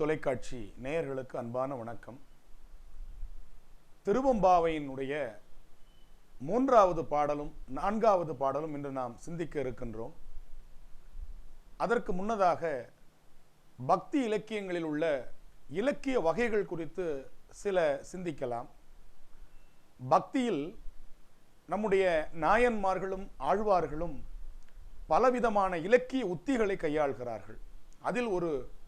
தொலைக்காட்சி நேயர்களுக்கு அன்பான வணக்கம். திருவம்பாவையினுடைய மூன்றாவது பாடலும் நான்காவது பாடலும் இன்று நாம் சிந்திக்க இருக்கின்றோம். அதற்கு முன்னதாக பக்தி இலக்கியங்களில் உள்ள இலக்கிய வகைகள் குறித்து சில சிந்திக்கலாம். பக்தியில் நம்முடைய நாயன்மார்களும் ஆழ்வார்களும் பலவிதமான இலக்கிய உத்திகளை கையாள்கிறார்கள். அதில் ஒரு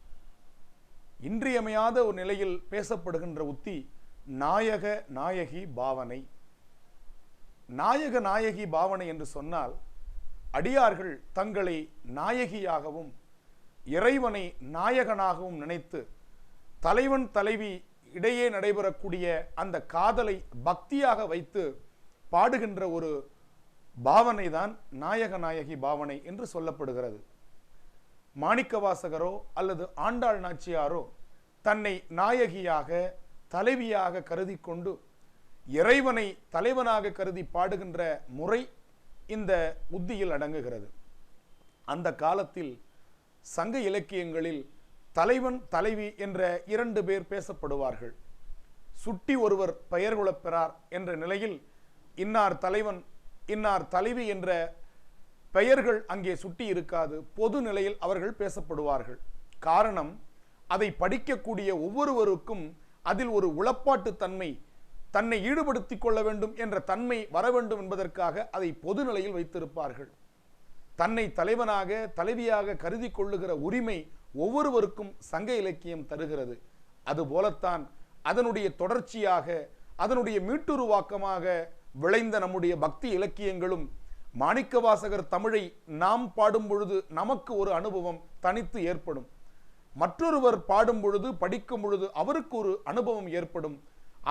இன்றியமையாத ஒரு நிலையில் பேசப்படுகின்ற உத்தி நாயக நாயகி பாவனை. நாயக நாயகி பாவனை என்று சொன்னால் அடியார்கள் தங்களை நாயகியாகவும் இறைவனை நாயகனாகவும் நினைத்து தலைவன் தலைவி இடையே நடைபெறக்கூடிய அந்த காதலை பக்தியாக வைத்து பாடுகின்ற ஒரு பாவனை தான் நாயக நாயகி பாவனை என்று சொல்லப்படுகிறது. மாணிக்கவாசகரோ அல்லது ஆண்டாள் நாச்சியாரோ தன்னை நாயகியாக தலைவியாக கருதி கொண்டு இறைவனை தலைவனாக கருதி பாடுகின்ற முறை இந்த உத்தியில் அடங்குகிறது. அந்த காலத்தில் சங்க இலக்கியங்களில் தலைவன் தலைவி என்ற இரண்டு பேர் பேசப்படுவார்கள். சுட்டி ஒருவர் பெயர் குலப்பெறார் என்ற நிலையில் இன்னார் தலைவன் இன்னார் தலைவி என்ற பெயர்கள் அங்கே சுட்டி இருக்காது. பொது நிலையில் அவர்கள் பேசப்படுவார்கள். காரணம் அதை படிக்கக்கூடிய ஒவ்வொருவருக்கும் அதில் ஒரு உளப்பாட்டு தன்மை தன்னை ஈடுபடுத்திக் கொள்ள வேண்டும் என்ற தன்மை வர வேண்டும் என்பதற்காக அதை பொது நிலையில் வைத்திருப்பார்கள். தன்னை தலைவனாக தலைவியாக கருதி கொள்ளுகிற உரிமை ஒவ்வொருவருக்கும் சங்க இலக்கியம் தருகிறது. அதுபோலத்தான் அதனுடைய தொடர்ச்சியாக அதனுடைய மீட்டுருவாக்கமாக விளைந்த நம்முடைய பக்தி இலக்கியங்களும் மாணிக்கவாசகர் தமிழை நாம் பாடும் பொழுது நமக்கு ஒரு அனுபவம் தனித்து ஏற்படும். மற்றொருவர் பாடும் பொழுது படிக்கும் பொழுது அவருக்கு ஒரு அனுபவம் ஏற்படும்.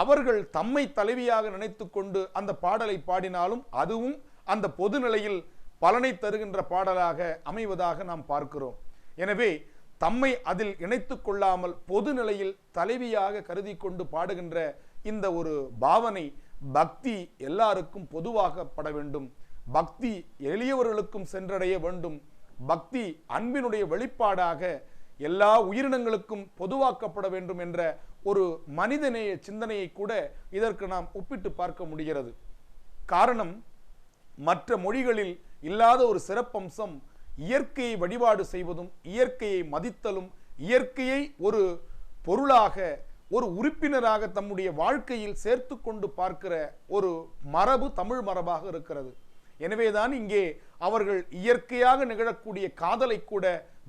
அவர்கள் தம்மை தலைவியாக நினைத்து கொண்டு அந்த பாடலை பாடினாலும் அதுவும் அந்த பொது நிலையில் பலனை தருகின்ற பாடலாக அமைவதாக நாம் பார்க்கிறோம். எனவே தம்மை அதில் இணைத்து கொள்ளாமல் பொது நிலையில் தலைவியாக கருதி கொண்டு பாடுகின்ற இந்த ஒரு பாவனை பக்தி எல்லாருக்கும் பொதுவாகப்பட வேண்டும். பக்தி எளியவர்களுக்கும் சென்றடைய வேண்டும். பக்தி அன்பினுடைய வெளிப்பாடாக எல்லா உயிரினங்களுக்கும் பொதுவாக்கப்பட வேண்டும் என்ற ஒரு மனிதநேய சிந்தனையை கூட இதற்கு நாம் ஒப்பிட்டு பார்க்க முடிகிறது. காரணம் மற்ற மொழிகளில் இல்லாத ஒரு சிறப்பம்சம் இயற்கையை வழிபாடு செய்வதும் இயற்கையை மதித்தலும் இயற்கையை ஒரு பொருளாக ஒரு உறுப்பினராக தம்முடைய வாழ்க்கையில் சேர்த்து கொண்டு பார்க்கிற ஒரு மரபு தமிழ் மரபாக இருக்கிறது. எனவேதான் இங்கே அவர்கள் இயற்கையாக நிகழக்கூடிய காதலை கூட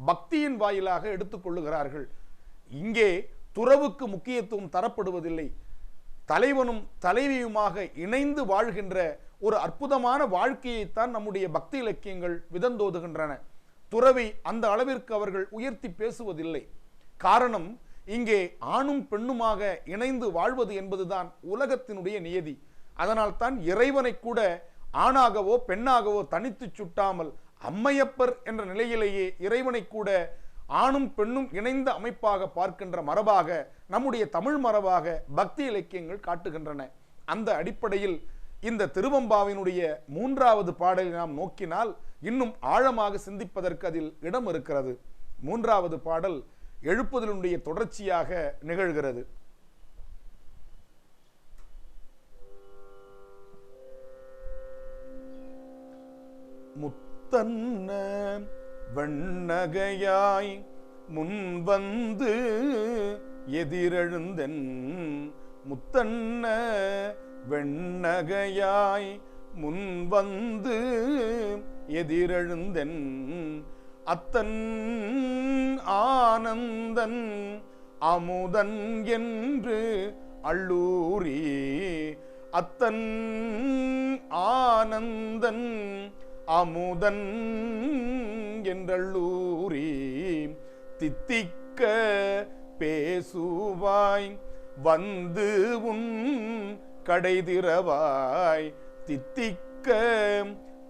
பக்தியின் வாயிலாக எடுத்துக்கொள்ளுகிறார்கள் இங்கே துறவுக்கு முக்கியத்துவம் தரப்படுவதில்லை. தலைவனும் தலைவியுமாக இணைந்து வாழ்கின்ற ஒரு அற்புதமான வாழ்க்கையைத்தான் நம்முடைய பக்தி இலக்கியங்கள் விதந்தோதுகின்றன. துறவை அந்த அளவிற்கு அவர்கள் உயர்த்தி பேசுவதில்லை. காரணம் இங்கே ஆணும் பெண்ணுமாக இணைந்து வாழ்வது என்பதுதான் உலகத்தினுடைய நியதி. அதனால் தான் இறைவனை கூட ஆணாகவோ பெண்ணாகவோ தனித்து சுட்டாமல் அம்மையப்பர் என்ற நிலையிலேயே இறைவனை கூட ஆணும் பெண்ணும் இணைந்த அமைப்பாக பார்க்கின்ற மரபாக நம்முடைய தமிழ் மரபாக பக்தி இலக்கியங்கள் காட்டுகின்றன. அந்த அடிப்படையில் இந்த திருவம்பாவினுடைய மூன்றாவது பாடலை நாம் நோக்கினால் இன்னும் ஆழமாக சிந்திப்பதற்கு அதில் இடம் இருக்கிறது. மூன்றாவது பாடல் எழுப்புதலுடைய தொடர்ச்சியாக நிகழ்கிறது. முத்தன்ன வண்ணகையாய் முன்வந்து எதிரெழுந்தன் முத்தன்ன வெண்ணகையாய் முன்வந்து எதிரெழுந்தன் அத்தன் ஆனந்தன் அமுதன் என்று அள்ளூரி அத்தன் ஆனந்தன் அமுதன் என்றள்ளூரி தித்திக்க பேசுவாய் வந்து உன் கடைதிரவாய் தித்திக்க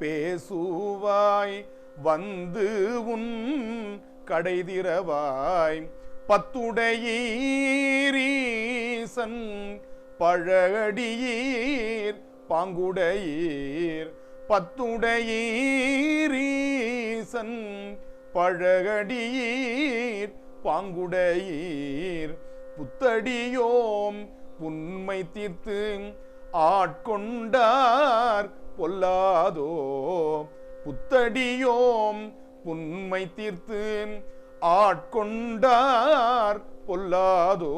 பேசுவாய் வந்து உன் கடைதிரவாய் பத்துடையீரீசன் பழகடியீர் பாங்குடையீர் பத்துடையீரீசன் பழகடியீர் பாங்குடையீர். புத்தடியோம் புன்மை தீர்த்து ஆட்கொண்டார் பொல்லாதோ. புத்தடியோம் புன்மை தீர்த்து ஆட்கொண்டார் பொல்லாதோ.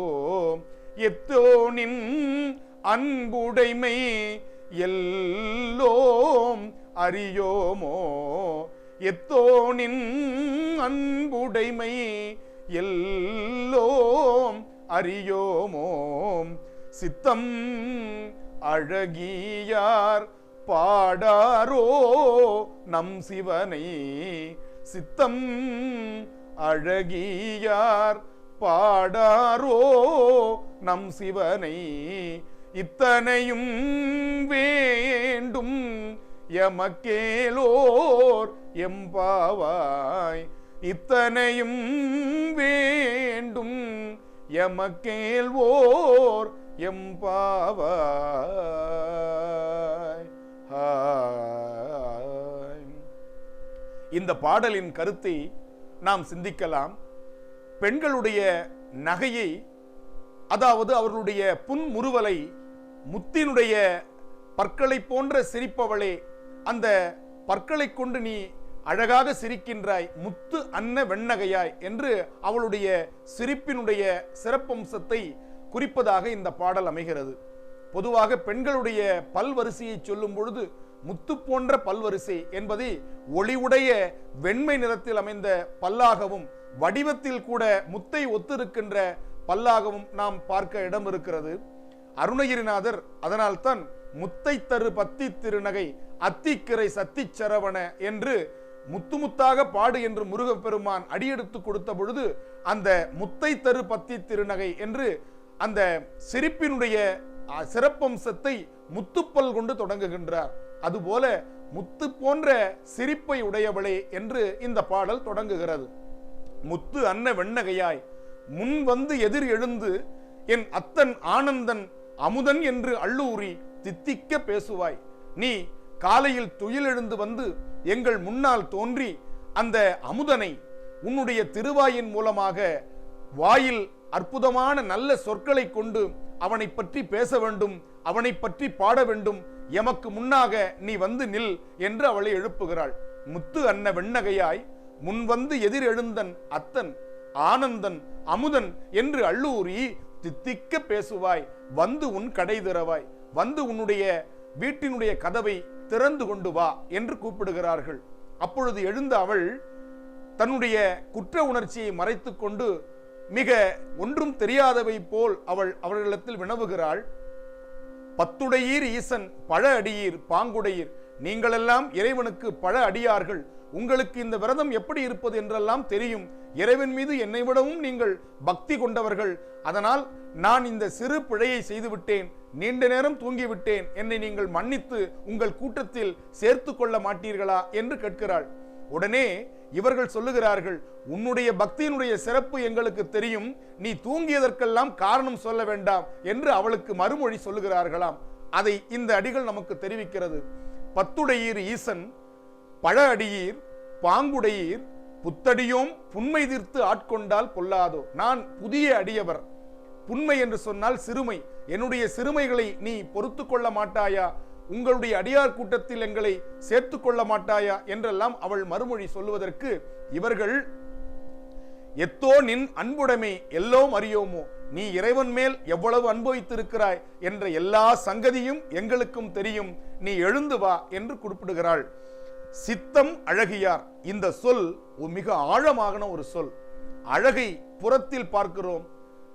எத்தோனின் அன்புடைமை எல்லோம் அறியோமோ? எத்தோனின் அன்புடைமை? எல்லோம் அறியோமோம் சித்தம் அழகியார் பாடாரோ நம் சிவனை? சித்தம் அழகியார் பாடாரோ நம் சிவனை? இத்தனையும் வேண்டும் எமக்கேலோர் எம்பாவாய். இத்தனையும் வேண்டும் எமக்கேல்வோர் எம்பாவாய். இந்த பாடலின் கருத்தை நாம் சிந்திக்கலாம். பெண்களுடைய நகையை அதாவது அவர்களுடைய புன்முறுவலை முத்தினுடைய பற்களை போன்ற சிரிப்பவளே அந்த பற்களை கொண்டு நீ அழகாக சிரிக்கின்றாய் முத்து அன்ன வெண்ணகையாய் என்று அவளுடைய சிரிப்பினுடைய சிறப்பம்சத்தை குறிப்பதாக இந்த பாடல் அமைகிறது. பொதுவாக பெண்களுடைய பல்வரிசையை சொல்லும் பொழுது முத்து போன்ற பல்வரிசை என்பதை ஒளிவுடைய வெண்மை நிறத்தில் அமைந்த பல்லாகவும் வடிவத்தில் கூட முத்தை ஒத்திருக்கின்ற பல்லாகவும் நாம் பார்க்க இடம் இருக்கிறது அருணகிரிநாதர் அதனால்தான் முத்தை தரு பத்தி திருநகை அத்திக்கரை சத்தி சரவண என்று முத்து முத்தாக பாடு என்று முருகப்பெருமான் அடியெடுத்து கொடுத்த பொழுது அந்த முத்தை தரு பத்தி திருநகை என்று அந்த சிரிப்பினுடைய சிறப்பம்சத்தை முத்துப்பல் கொண்டு தொடங்குகின்றார். அதுபோல முத்து போன்ற சிரிப்பை உடையவளே என்று இந்த பாடல் தொடங்குகிறது. முத்து அன்ன வெண்ணகையாய் முன் வந்து எதிர் எழுந்து என் அத்தன் ஆனந்தன் அமுதன் என்று அள்ளூரி தித்திக்க பேசுவாய். நீ காலையில் துயிலெழுந்து வந்து எங்கள் முன்னால் தோன்றி அந்த அமுதனை உன்னுடைய திருவாயின் மூலமாக வாயில் அற்புதமான நல்ல சொற்களை கொண்டு அவனை பற்றி பேச வேண்டும் அவனை பற்றி பாட வேண்டும். எமக்கு முன்னாக நீ வந்து நில் என்று அவளை எழுப்புகிறாள். முத்து அன்ன வெண்ணகையாய் முன் வந்து எதிர் எழுந்தன் அத்தன் ஆனந்தன் அமுதன் என்று அள்ளூரி தித்திக்க பேசுவாய் வந்து உன் கடை திறவாய் வந்து உன்னுடைய வீட்டினுடைய கதவை திறந்து கொண்டு வா என்று கூப்பிடுகிறார்கள். அப்பொழுது எழுந்த அவள் தன்னுடைய குற்ற உணர்ச்சியை மறைத்துக்கொண்டு மிக ஒன்றும் தெரியாதவை போல் அவள் அவர்களிடத்தில் வினவுகிறாள். பத்துடையீர் ஈசன் பழ அடியீர் பாங்குடையீர் நீங்களெல்லாம் இறைவனுக்கு பழ அடியார்கள். உங்களுக்கு இந்த விரதம் எப்படி இருப்பது என்றெல்லாம் தெரியும். இறைவன் மீது என்னை விடவும் நீங்கள் பக்தி கொண்டவர்கள். அதனால் நான் இந்த சிறு பிழையை செய்துவிட்டேன். நீண்ட நேரம் தூங்கிவிட்டேன். என்னை நீங்கள் மன்னித்து உங்கள் கூட்டத்தில் சேர்த்து கொள்ள மாட்டீர்களா என்று கேட்கிறாள். உடனே இவர்கள் சொல்லுகிறார்கள் உன்னுடைய பக்தியினுடைய சிறப்பு எங்களுக்கு தெரியும். நீ தூங்கியதற்கெல்லாம் காரணம் சொல்ல வேண்டாம் என்று அவளுக்கு மறுமொழி சொல்லுகிறார்களாம். அதை இந்த அடிகள் நமக்கு தெரிவிக்கிறது. பத்துடையீர் ஈசன் பழ அடியீர் பாங்குடையீர் புத்தடியோம் புன்மை தீர்த்து ஆட்கொண்டால் பொல்லாதோ? நான் புதிய அடியவர். புன்மை என்று சொன்னால் சிறுமை. என்னுடைய சிறுமைகளை நீ பொறுத்து கொள்ள மாட்டாயா? உங்களுடைய அடியார் கூட்டத்தில் எங்களை சேர்த்து கொள்ள மாட்டாயா? என்றெல்லாம் அவள் மறுமொழி சொல்லுவதற்கு இவர்கள் எத்தோ நின் அன்புடைமை எல்லோம் அறியோமோ? நீ இறைவன் மேல் எவ்வளவு அனுபவித்திருக்கிறாய் என்ற எல்லா சங்கதியும் எங்களுக்கும் தெரியும். நீ எழுந்து வா என்று குறிப்பிடுகிறாள். சித்தம் அழகியார். இந்த சொல் ஒரு மிக ஆழமான ஒரு சொல். அழகை புறத்தில் பார்க்கிறோம்.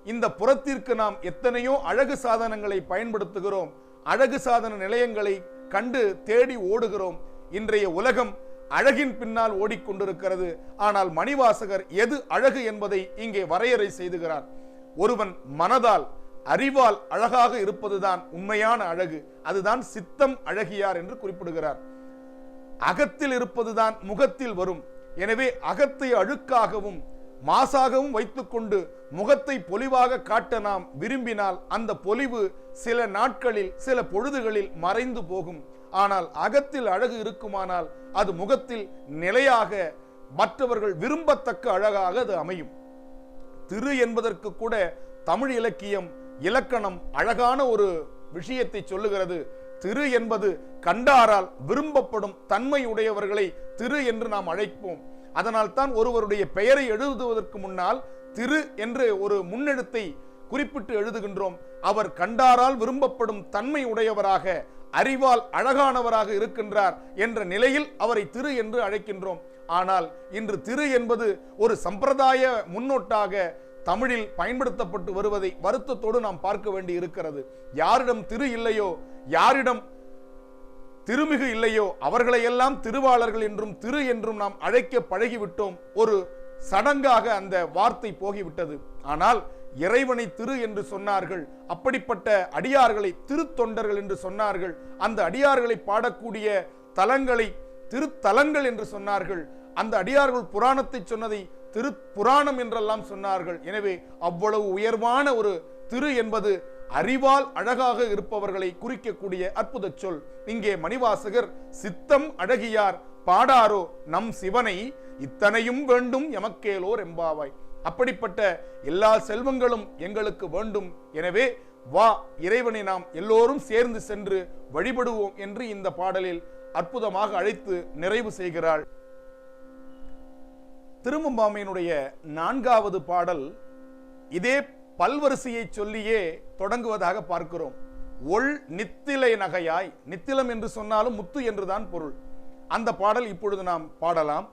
இந்த புறத்திற்கு நாம் எத்தனையோ அழகு சாதனங்களை பயன்படுத்துகிறோம். அழகு சாதன நிலையங்களை கண்டு தேடி ஓடுகிறோம். இன்றைய உலகம் அழகின் பின்னால் ஓடிக்கொண்டிருக்கிறது. ஆனால் மணிவாசகர் எது அழகு என்பதை இங்கே வரையறை செய்துகிறார். ஒருவன் மனதால் அறிவால் அழகாக இருப்பதுதான் உண்மையான அழகு. அதுதான் சித்தம் அழகியார் என்று குறிப்பிடுகிறார். அகத்தில் இருப்பதுதான் முகத்தில் வரும். எனவே அகத்தை அழுக்காகவும் மாசாகவும் வைத்துக்கொண்டு முகத்தை பொலிவாக காட்ட நாம் விரும்பினால் அந்த பொலிவு சில நாட்களில் சில பொழுதுகளில் மறைந்து போகும். ஆனால் அகத்தில் அழகு இருக்குமானால் அது முகத்தில் நிலையாக மற்றவர்கள் விரும்பத்தக்க அழகாக அது அமையும். திரு என்பதற்கு கூட தமிழ் இலக்கியம் இலக்கணம் அழகான ஒரு விஷயத்தை சொல்லுகிறது. திரு என்பது கண்டாரால் விரும்பப்படும் தன்மை உடையவர்களை திரு என்று நாம் அழைப்போம். அதனால் தான் ஒருவருடைய பெயரை எழுதுவதற்கு முன்னால் திரு என்று ஒரு முன்னெழுத்தை குறிப்பிட்டு எழுதுகின்றோம். அவர் கண்டாரால் விரும்பப்படும் தன்மை உடையவராக அறிவால் அழகானவராக இருக்கின்றார் என்ற நிலையில் அவரை திரு என்று அழைக்கின்றோம். ஆனால் இன்று திரு என்பது ஒரு சம்பிரதாய முன்னோட்டாக தமிழில் பயன்படுத்தப்பட்டு வருவதை வருத்தத்தோடு நாம் பார்க்க வேண்டி இருக்கிறது. யாரிடம் திரு இல்லையோ யாரிடம் திருமிகு இல்லையோ அவர்களையெல்லாம் திருவாளர்கள் என்றும் திரு என்றும் நாம் அழைக்க பழகிவிட்டோம். ஒரு சடங்காக அந்த வார்த்தை போகிவிட்டது. ஆனால் இறைவனை திரு என்று சொன்னார்கள். அப்படிப்பட்ட அடியார்களை திருத்தொண்டர்கள் என்று சொன்னார்கள். அந்த அடியார்களை பாடக்கூடிய தலங்களை திருத்தலங்கள் என்று சொன்னார்கள். அந்த அடியார்கள் புராணத்தை சொன்னதை திரு புராணம் என்றெல்லாம் சொன்னார்கள். எனவே அவ்வளவு உயர்வான ஒரு திரு என்பது அறிவால் அழகாக இருப்பவர்களை குறிக்கக்கூடிய அற்புத சொல். இங்கே மணிவாசகர் சித்தம் அழகியார் பாடாரோ நம் சிவனை இத்தனையும் வேண்டும் எமக்கேலோர் எம்பாவாய் அப்படிப்பட்ட எல்லா செல்வங்களும் எங்களுக்கு வேண்டும். எனவே வா இறைவனை நாம் எல்லோரும் சேர்ந்து சென்று வழிபடுவோம் என்று இந்த பாடலில் அற்புதமாக அழைத்து நிறைவு செய்கிறாள். திருமும்பாமையினுடைய நான்காவது பாடல் இதே பல்வரிசையை சொல்லியே தொடங்குவதாக பார்க்கிறோம். ஒள் நித்திலை நகையாய் நித்திலம் என்று சொன்னாலும் முத்து என்றுதான் பொருள். அந்த பாடல் இப்பொழுது நாம் பாடலாம்.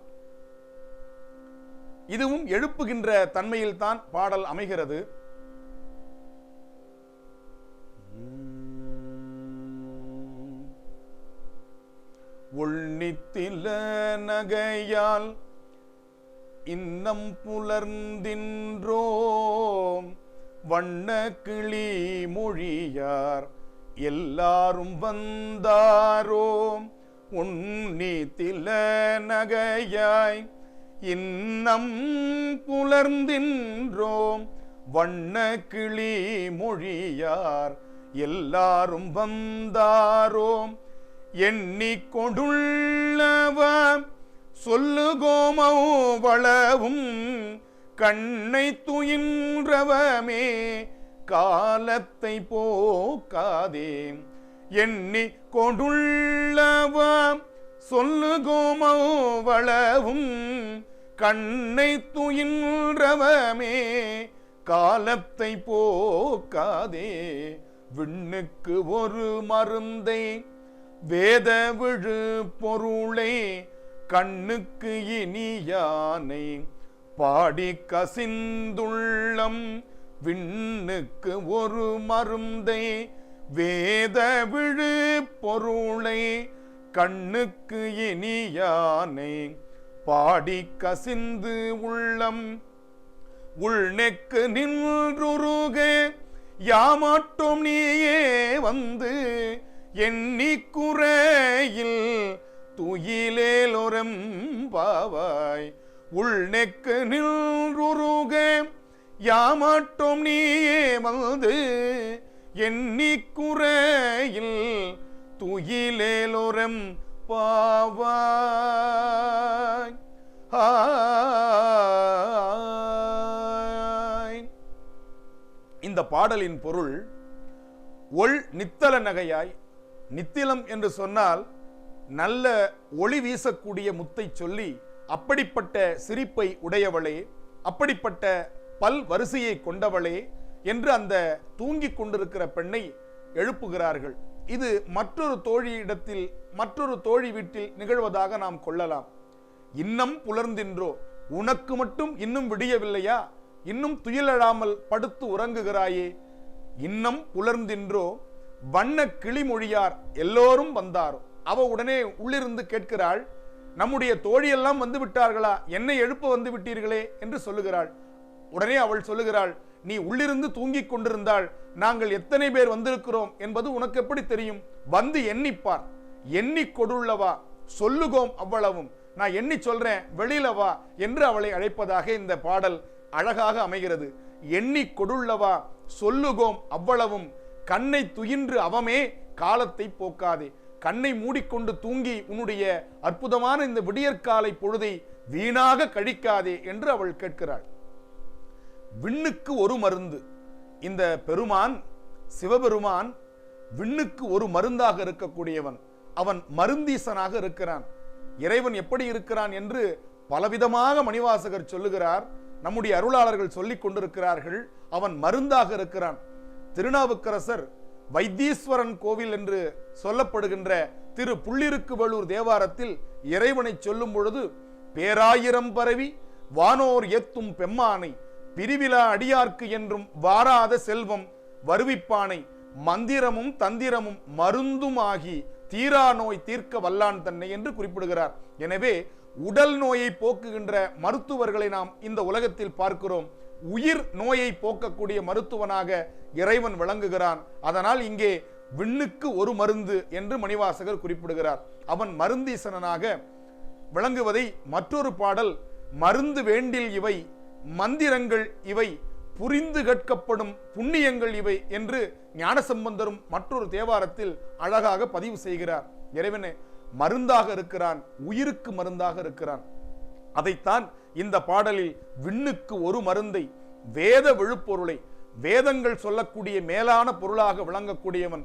இதுவும் எழுப்புகின்ற தன்மையில் தான் பாடல் அமைகிறது. உள்நித்தில நகையால் இன்னம் புலர்ந்தின்றோம். வண்ண கிளி மொழியார் எல்லாரும் வந்தாரோம் உன்னித்தில நகையாய் இன்னம் புலர்ந்தின்றோம். வண்ண கிளி மொழியார் எல்லாரும் வந்தாரோம் எண்ணிக்கொண்டுள்ளவ சொல்லுகோமோ வளவும் கண்ணை துயின்றவமே காலத்தை போக்காதே. எண்ணி கொண்டுள்ளவ சொல்லுகோமோ வளவும் கண்ணை துயின்றவமே காலத்தை போக்காதே. விண்ணுக்கு ஒரு மருந்தை வேத விழு பொருளை கண்ணுக்கு இனியானை பாடி கசிந்துள்ளம். விண்ணுக்கு ஒரு மருந்தை வேத விழு பொருளை. கண்ணுக்கு இனியானை பாடி கசிந்து உள்ளம். உள்நெக்கு நின்றுருக யாமாட்டோம் நீயே வந்து எண்ணிக்குறையில் குறையில் துயிலேலொரம் பாவாய் உள்நெக்கு நின்றுருக யாமாட்டோம் நீயே வந்து எண்ணி குறையில் துயிலேலொரம் பாவாய் இந்த பாடலின் பொருள் ஒள் நித்தல நகையாய் நித்திலம் என்று சொன்னால் நல்ல ஒளி வீசக்கூடிய முத்தை சொல்லி அப்படிப்பட்ட சிரிப்பை உடையவளே அப்படிப்பட்ட பல் வரிசையை கொண்டவளே என்று அந்த தூங்கிக் கொண்டிருக்கிற பெண்ணை எழுப்புகிறார்கள். இது மற்றொரு தோழியிடத்தில் மற்றொரு தோழி வீட்டில் நிகழ்வதாக நாம் கொள்ளலாம். இன்னம் புலர்ந்தின்றோ உனக்கு மட்டும் இன்னும் விடியவில்லையா? இன்னும் துயிலழாமல் படுத்து உறங்குகிறாயே. இன்னம் புலர்ந்தின்றோ வண்ண கிளிமொழியார் எல்லோரும் வந்தாரோ? அவ உடனே உள்ளிருந்து கேட்கிறாள் நம்முடைய தோழியெல்லாம் வந்து விட்டார்களா? என்னை எழுப்ப வந்து விட்டீர்களே? என்று சொல்லுகிறாள். உடனே அவள் சொல்லுகிறாள் நீ உள்ளிருந்து தூங்கிக் கொண்டிருந்தாள் நாங்கள் எத்தனை பேர் வந்திருக்கிறோம் என்பது உனக்கு எப்படி தெரியும்? வந்து எண்ணிப்பார் எண்ணி கொடுள்ளவா சொல்லுகோம் அவ்வளவும். நான் எண்ணி சொல்றேன் வெளியில வா என்று அவளை அழைப்பதாக இந்த பாடல் அழகாக அமைகிறது. எண்ணி கொடுள்ளவா சொல்லுகோம் அவ்வளவும். கண்ணை துயின்று அவமே காலத்தை போக்காதே. கண்ணை மூடிக்கொண்டு தூங்கி உன்னுடைய அற்புதமான இந்த விடியற்காலை பொழுதை வீணாக கழிக்காதே என்று அவள் கேட்கிறாள். விண்ணுக்கு ஒரு மருந்து. இந்த பெருமான் சிவபெருமான் விண்ணுக்கு ஒரு மருந்தாக இருக்கக்கூடியவன். அவன் மருந்தீசனாக இருக்கிறான். இறைவன் எப்படி இருக்கிறான் என்று பலவிதமாக மணிவாசகர் சொல்லுகிறார். நம்முடைய அருளாளர்கள் சொல்லிக் கொண்டிருக்கிறார்கள். அவன் மருந்தாக இருக்கிறான். திருநாவுக்கரசர் வைத்தீஸ்வரன் கோவில் என்று சொல்லப்படுகின்ற திரு புள்ளிருக்குவலூர் தேவாரத்தில் இறைவனை சொல்லும் பொழுது பேராயிரம் பரவி வானோர் ஏத்தும் பெம்மானை பிரிவிலா அடியார்க்கு என்றும் வாராத செல்வம் வருவிப்பானை மந்திரமும் தந்திரமும் மருந்தும் ஆகி தீரா நோய் தீர்க்க வல்லான் தன்னை என்று குறிப்பிடுகிறார். எனவே உடல் நோயை போக்குகின்ற மருத்துவர்களை நாம் இந்த உலகத்தில் பார்க்கிறோம். உயிர் நோயை போக்கக்கூடிய மருத்துவனாக இறைவன் விளங்குகிறான். அதனால் இங்கே விண்ணுக்கு ஒரு மருந்து என்று மணிவாசகர் குறிப்பிடுகிறார். அவன் மருந்தீசனாக விளங்குவதை மற்றொரு பாடல் மருந்து வேண்டில் இவை மந்திரங்கள் இவை புரிந்து கேட்கப்படும் புண்ணியங்கள் இவை என்று ஞானசம்பந்தரும் மற்றொரு தேவாரத்தில் அழகாக பதிவு செய்கிறார். இறைவனே மருந்தாக இருக்கிறான் உயிருக்கு மருந்தாக இருக்கிறான். அதைத்தான் இந்த பாடலில் விண்ணுக்கு ஒரு மருந்தை வேத விழுப்பொருளை வேதங்கள் சொல்லக்கூடிய மேலான பொருளாக விளங்கக்கூடியவன்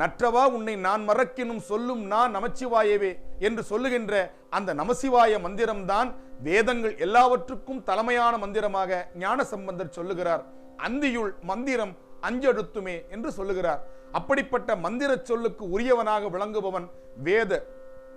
நற்றவா உன்னை நான் மறக்கினும் சொல்லும் நான் நமச்சிவாயவே என்று சொல்லுகின்ற அந்த நமசிவாய மந்திரம்தான் வேதங்கள் எல்லாவற்றுக்கும் தலைமையான மந்திரமாக ஞான சம்பந்தர் சொல்லுகிறார். அந்தியுள் மந்திரம் அஞ்செழுத்துமே என்று சொல்லுகிறார். அப்படிப்பட்ட மந்திர சொல்லுக்கு உரியவனாக விளங்குபவன் வேத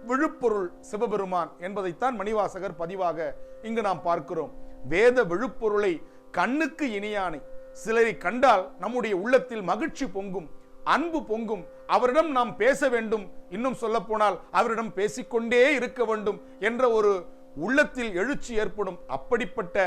விழுப்பொருள் சிவபெருமான் என்பதைத்தான் மணிவாசகர் பதிவாக இங்கு நாம் பார்க்கிறோம். வேத விழுப்பொருளை கண்ணுக்கு இனியானை சிலரை கண்டால் நம்முடைய உள்ளத்தில் மகிழ்ச்சி பொங்கும் அன்பு பொங்கும். அவரிடம் நாம் பேச வேண்டும். இன்னும் சொல்ல போனால் அவரிடம் பேசிக்கொண்டே இருக்க வேண்டும் என்ற ஒரு உள்ளத்தில் எழுச்சி ஏற்படும். அப்படிப்பட்ட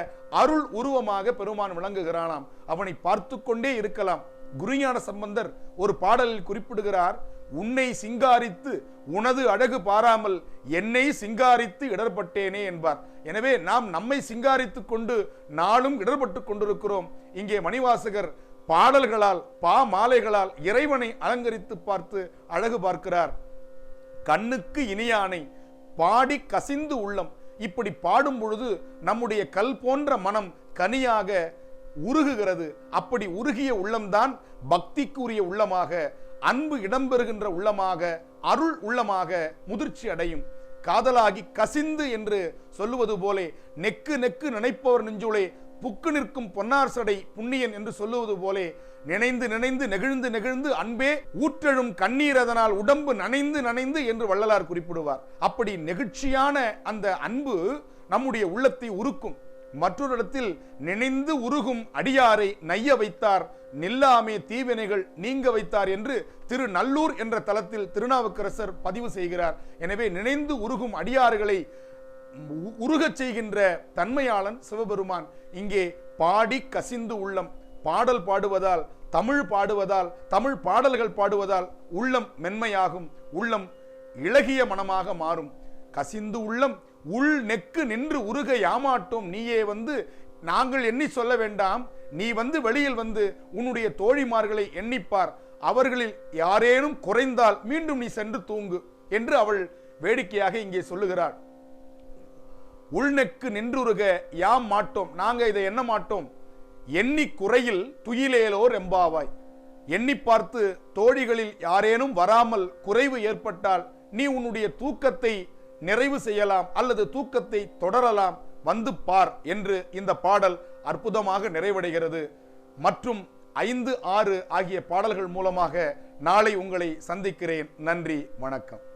அருள் உருவமாக பெருமான் விளங்குகிறானாம். அவனை பார்த்து கொண்டே இருக்கலாம். குருஞான சம்பந்தர் ஒரு பாடலில் குறிப்பிடுகிறார் உன்னை சிங்காரித்து உனது அழகு பாராமல் என்னை சிங்காரித்து இடர்பட்டேனே என்பார். எனவே நாம் நம்மை சிங்காரித்து கொண்டு நாளும் இடர்பட்டு கொண்டிருக்கிறோம். இங்கே மணிவாசகர் பாடல்களால் பா மாலைகளால் இறைவனை அலங்கரித்து பார்த்து அழகு பார்க்கிறார். கண்ணுக்கு இனியானை பாடி கசிந்து உள்ளம். இப்படி பாடும் பொழுது நம்முடைய கல் போன்ற மனம் கனியாக உருகுகிறது. அப்படி உருகிய உள்ளம்தான் பக்திக்குரிய உள்ளமாக. அன்பு இடம்பெறுகின்ற உள்ளமாக அருள் உள்ளமாக முதிர்ச்சி அடையும். காதலாகி கசிந்து என்று சொல்லுவது போலே நெக்கு நெக்கு நினைப்பவர் நெஞ்சுளே புக்கு நிற்கும் பொன்னார் சடை புண்ணியன் என்று சொல்லுவது போலே நினைந்து நினைந்து நெகிழ்ந்து நெகிழ்ந்து அன்பே ஊற்றெழும் கண்ணீர் அதனால் உடம்பு நனைந்து நனைந்து என்று வள்ளலார் குறிப்பிடுவார். அப்படி நெகிழ்ச்சியான அந்த அன்பு நம்முடைய உள்ளத்தை உருக்கும். மற்றொரு இடத்தில் நினைந்து உருகும் அடியாரை நைய வைத்தார். நில்லாமே தீவினைகள் நீங்க வைத்தார் என்று திரு நல்லூர் என்ற தளத்தில் திருநாவுக்கரசர் பதிவு செய்கிறார். எனவே நினைந்து உருகும் அடியார்களை உ- உருகச் செய்கின்ற தன்மையாளன் சிவபெருமான். இங்கே பாடி கசிந்து உள்ளம் பாடல் பாடுவதால் தமிழ் பாடுவதால் தமிழ் பாடல்கள் பாடுவதால் உள்ளம் மென்மையாகும். உள்ளம் இளகிய மனமாக மாறும். கசிந்து உள்ளம் உள் நெக்கு நின்று உருக யாமாட்டோம். நீயே வந்து நாங்கள் எண்ணி சொல்ல வேண்டாம். நீ வந்து வெளியில் வந்து உன்னுடைய தோழிமார்களை எண்ணிப்பார். அவர்களில் யாரேனும் குறைந்தால் மீண்டும் நீ சென்று தூங்கு என்று அவள் வேடிக்கையாக இங்கே சொல்லுகிறாள். உள்நெக்கு நின்றுருக யாம் மாட்டோம் நாங்க இதை எண்ண மாட்டோம். எண்ணி குறையில் துயிலேலோர் எம்பாவாய் எண்ணி பார்த்து தோழிகளில் யாரேனும் வராமல் குறைவு ஏற்பட்டால் நீ உன்னுடைய தூக்கத்தை நிறைவு செய்யலாம் அல்லது தூக்கத்தை தொடரலாம் வந்து பார் என்று இந்த பாடல் அற்புதமாக நிறைவடைகிறது. மற்றும் ஐந்து ஆறு ஆகிய பாடல்கள் மூலமாக நாளை உங்களை சந்திக்கிறேன். நன்றி வணக்கம்.